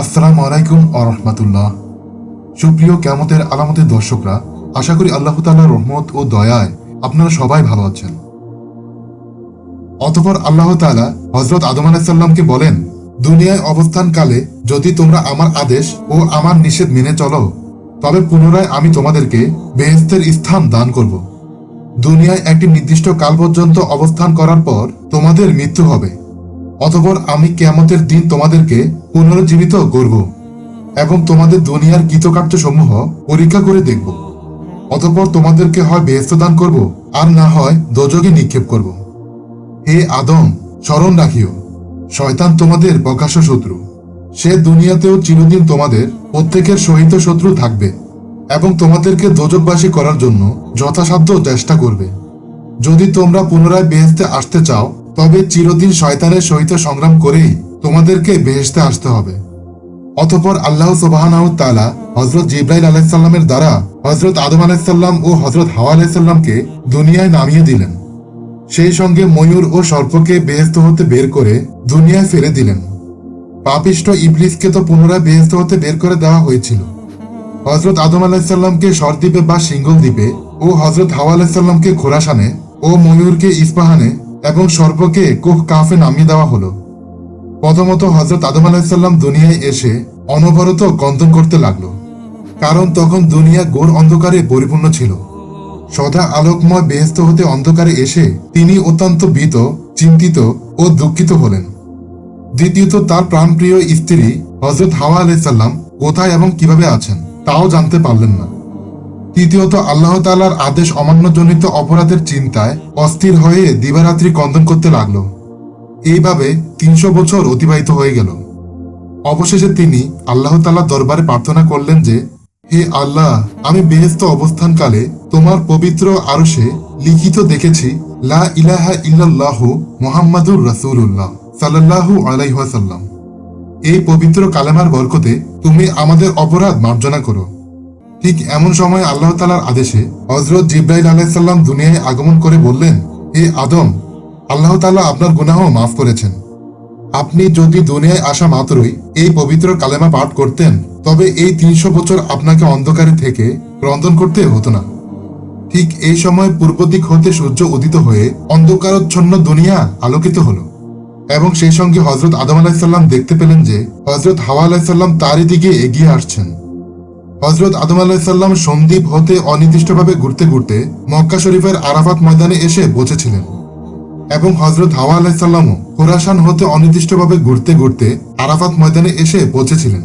আসসালামু আলাইকুম আ রহমতুল্লাহ। সুপ্রিয় কেমতের আলামতের দর্শকরা, আশা করি আল্লাহ তাল্লাহ রহমত ও দয়ায় আপনারা সবাই ভালো আছেন। অতপর আল্লাহ তাআলা হজরত আদম আলাহিসাল্লামকে বলেন, দুনিয়ায় অবস্থানকালে যদি তোমরা আমার আদেশ ও আমার নিষেধ মেনে চলো, তবে পুনরায় আমি তোমাদেরকে বেহেস্তের স্থান দান করব। দুনিয়ায় একটি নির্দিষ্ট কাল পর্যন্ত অবস্থান করার পর তোমাদের মৃত্যু হবে। অতপর আমি কেয়ামতের দিন তোমাদেরকে পুনরুজ্জীবিত করব এবং তোমাদের দুনিয়ার কৃতকার্য সমূহ পরীক্ষা করে দেখব। অতপর তোমাদেরকে হয় বেহেস্ত দান করব আর না হয় দোজগে নিক্ষেপ করব। হে আদম, স্মরণ রাখিও, শয়তান তোমাদের প্রকাশ্য শত্রু। সে দুনিয়াতেও চিরদিন তোমাদের প্রত্যেকের সহিত শত্রু থাকবে এবং তোমাদেরকে দোজকবাসী করার জন্য যথাসাধ্য চেষ্টা করবে। যদি তোমরা পুনরায় বেহেস্তে আসতে চাও তবে চিরদিন শয়তানের সহিত সংগ্রাম করেই তোমাদেরকে বেহেস্তে আসতে হবে। অতপর আল্লাহ সুবাহানাউ হজরত জিব্রাইল আলাইসাল্লামের দ্বারা হজরত আদম আলাইসাল্লাম ও হজরত হাওয়া আলাইসাল্লামকে দুনিয়ায় নামিয়ে দিলেন। সেই সঙ্গে ময়ূর ও সর্পকে বেহেস্ত হতে বের করে দুনিয়ায় ফেলে দিলেন। পাপিষ্ট ইবলিসকে তো পুনরায় বেহেস্ত হতে বের করে দেওয়া হয়েছিল। হজরত আদম আলাহিসাল্লামকে সরদ্বীপে বা সিঙ্গল দ্বীপে ও হজরত হাওয়া আলাহিসাল্লামকে খোরাসানে ও ময়ূরকে ইস্পাহানে এবং সর্পকে কোহ কাফে নামিয়ে দেওয়া হলো। প্রথমত হজরত আদম আলাহিসাল্লাম দুনিয়ায় এসে অনবরত গন্তন করতে লাগল, কারণ তখন দুনিয়া গোর অন্ধকারে পরিপূর্ণ ছিল। সদা আলোকময় বেহেস্ত হতে অন্ধকারে এসে তিনি অত্যন্ত ভীত, চিন্তিত ও দুঃখিত হলেন। দ্বিতীয়ত তার প্রাণপ্রিয় স্ত্রী হজরত হাওয়া আলাইসাল্লাম কোথায় এবং কীভাবে আছেন, তাও জানতে পারলেন না। তৃতীয়ত আল্লাহ তালার আদেশ অমান্যজনিত অপরাধের চিন্তায় অস্থির হয়ে দিবারাত্রি কন্দন করতে লাগল। এইভাবে তিনশো বছর অতিবাহিত হয়ে গেল। অবশেষে তিনি আল্লাহ তালা দরবারে প্রার্থনা করলেন যে, হে আল্লাহ, আমি বেহেস্ত অবস্থানকালে তোমার পবিত্র আরশে লিখিত দেখেছি, লা ইলাহা ইল্লাল্লাহ মোহাম্মদুর রাসূলুল্লাহ সাল্লাল্লাহু আলাইহি ওয়াসাল্লাম। এই পবিত্র কালেমার বরকতে তুমি আমাদের অপরাধ মার্জনা করো। ঠিক এমন সময় আল্লাহ তালার আদেশে হজরত জিব্রাইল আলাইসাল্লাম দুনিয়ায় আগমন করে বললেন, হে আদম, আল্লাহ তালা আপনার গুনাহ মাফ করেছেন। আপনি যদি দুনিয়ায় আসা মাত্রই এই পবিত্র কালেমা পাঠ করতেন, তবে এই তিনশো বছর আপনাকে অন্ধকারে থেকে রন্ধন করতে হতো না। ঠিক এই সময় পূর্ব দিক হতে সূর্য উদিত হয়ে অন্ধকারচ্ছন্ন দুনিয়া আলোকিত হলো এবং সেই সঙ্গে হজরত আদম আলাহিসাল্লাম দেখতে পেলেন যে হজরত হাওয়া আলাহিসাল্লাম তারই দিকে এগিয়ে আসছেন। হজরত আদম আলাহিসাল্লাম সন্দীপ হতে অনির্দিষ্টভাবে ঘুরতে ঘুরতে মক্কা শরীফের আরাফাত ময়দানে এসে বসেছিলেন। এবং হজরত হাওয়া আলাহিসাল্লামও খোরাসান হতে অনির্দিষ্টভাবে ঘুরতে ঘুরতে আরাফাত ময়দানে এসে পৌঁছেছিলেন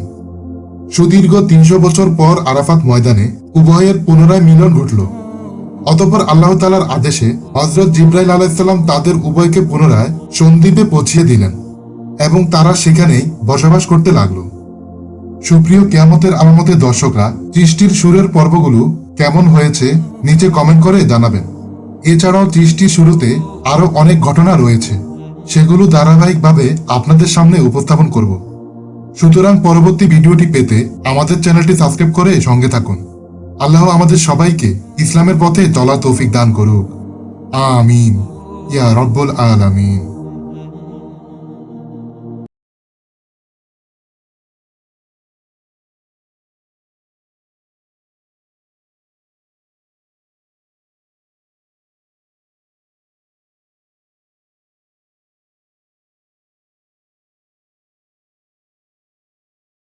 সুদীর্ঘ তিনশো বছর পর আরাফাত ময়দানে উভয়ের পুনরায় মিলন ঘটল। অতপর আল্লাহ তালার আদেশে হজরত জিব্রাইল আলাহিসাল্লাম তাদের উভয়কে পুনরায় সন্দ্বীপে পৌঁছিয়ে দিলেন এবং তারা সেখানেই বসবাস করতে লাগল। সুপ্রিয় কেয়ামতের আলামতের দর্শকরা, সৃষ্টির সুরের পর্বগুলো কেমন হয়েছে নিচে কমেন্ট করে জানাবেন। এছাড়াও সৃষ্টির শুরুতে আরও অনেক ঘটনা রয়েছে। সেগুলো ধারাবাহিকভাবে আপনাদের সামনে উপস্থাপন করব। সুতরাং পরবর্তী ভিডিওটি পেতে আমাদের চ্যানেলটি সাবস্ক্রাইব করে সঙ্গে থাকুন। আল্লাহ আমাদের সবাইকে ইসলামের পথে চলার তৌফিক দান করুক। আমিন। ইয়া রব্বুল আলামিন।